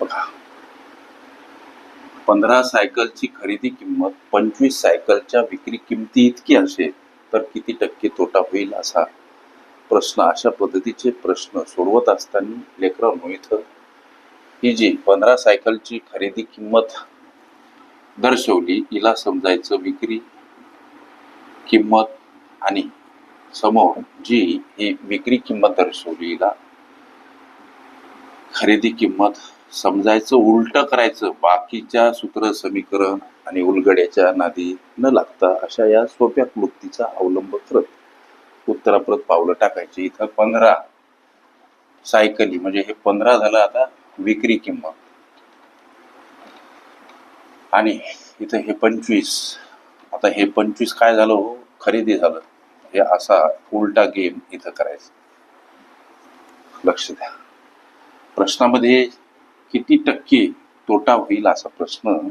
बघा. पंधरा सायकलची खरेदी किंमत पंचवीस सायकलच्या विक्री किमती इतकी असेल तर किती टक्के तोटा होईल असा प्रश्न अशा पद्धतीचे प्रश्न सोडवत असताना लेकरांनो इथं ही जी पंधरा सायकलची खरेदी किंमत दर्शवली हिला समजायचं विक्री किंमत आणि समोर जी ही विक्री किंमत दर्शवली हिला खरेदी किंमत समजायचं उलट करायचं बाकीच्या सूत्र समीकरण आणि उलगड्याच्या नादी न लागता अशा या सोप्या क्लुप्तीचा अवलंब करत उत्तराप्रत पावलं टाकायची. इथं पंधरा सायकली म्हणजे हे पंधरा झालं आता विक्री किंमत. आणि इथं हे पंचवीस. आता हे पंचवीस काय झालं हो? खरेदी झालं. हे असा उलटा गेम इथं करायचा. लक्ष द्या. प्रश्नामध्ये किती टक्के तोटा होईल असा प्रश्न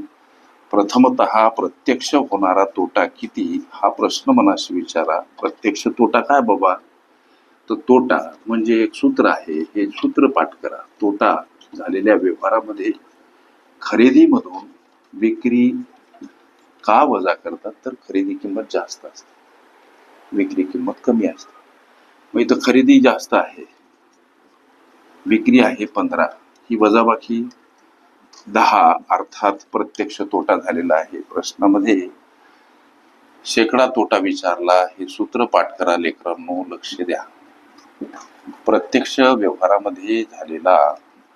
प्रथमत प्रत्यक्ष होणारा तोटा किती हा प्रश्न मनाशी विचारा. प्रत्यक्ष तोटा काय बाबा? तर तोटा म्हणजे एक सूत्र आहे. हे सूत्र पाठ करा. तोटा झालेल्या व्यवहारामध्ये खरेदीमधून विक्री का वजा करतात? तर खरेदी किंमत जास्त असते. विक्री किंमत कमी असते. मग इथं खरेदी जास्त आहे. विक्री आहे पंधरा. ही वजाबाकी दहा अर्थात प्रत्यक्ष तोटा झालेला आहे. प्रश्नामध्ये शेकडा तोटा विचारला हे सूत्र पाठ करा लेकरांनो लक्ष द्या. प्रत्यक्ष व्यवहारामध्ये झालेला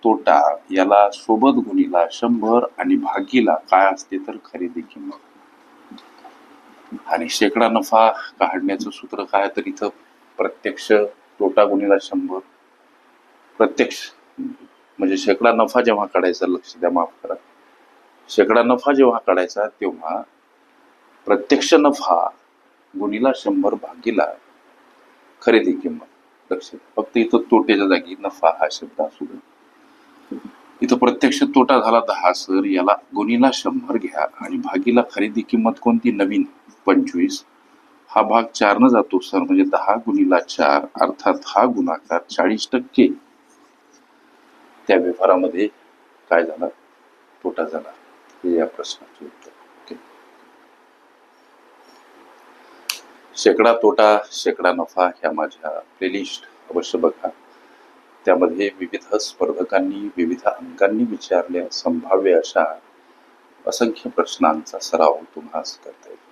तोटा याला सोबत गुणीला शंभर आणि भागीला काय असते तर खरेदी किंमत आणि शेकडा नफा काढण्याचं सूत्र काय तर इथं प्रत्यक्ष तोटा गुणीला शंभर प्रत्यक्ष म्हणजे शेकडा नफा जेव्हा काढायचा लक्ष द्या माफ करा. शेकडा नफा जेव्हा काढायचा तेव्हा प्रत्यक्ष नफा गुणीला शंभर भागीला खरेदी किंमत. लक्ष द्या. फक्त इथं तोट्याच्या जागी नफा हा शब्द असू दे. इथं प्रत्यक्ष तोटा झाला दहा सर याला गुणीला शंभर घ्या आणि भागीला खरेदी किंमत कोणती? नवीन पंचवीस. हा भाग चारनं जातो सर. म्हणजे दहा गुणीला चार अर्थात हा गुणाकार चाळीस टक्के. त्या व्यवहारामध्ये काय झाला तोटा झाला हे या प्रश्नाचे उत्तर. ओके. शेकडा तोटा शेकडा नफा ह्या माझ्या प्लेलिस्ट अवश्य बघा. त्यामध्ये विविध स्पर्धकांनी विविध अंकांनी विचारल्या संभाव्य अशा असंख्य प्रश्नांचा सराव तुम्हाला करता येईल.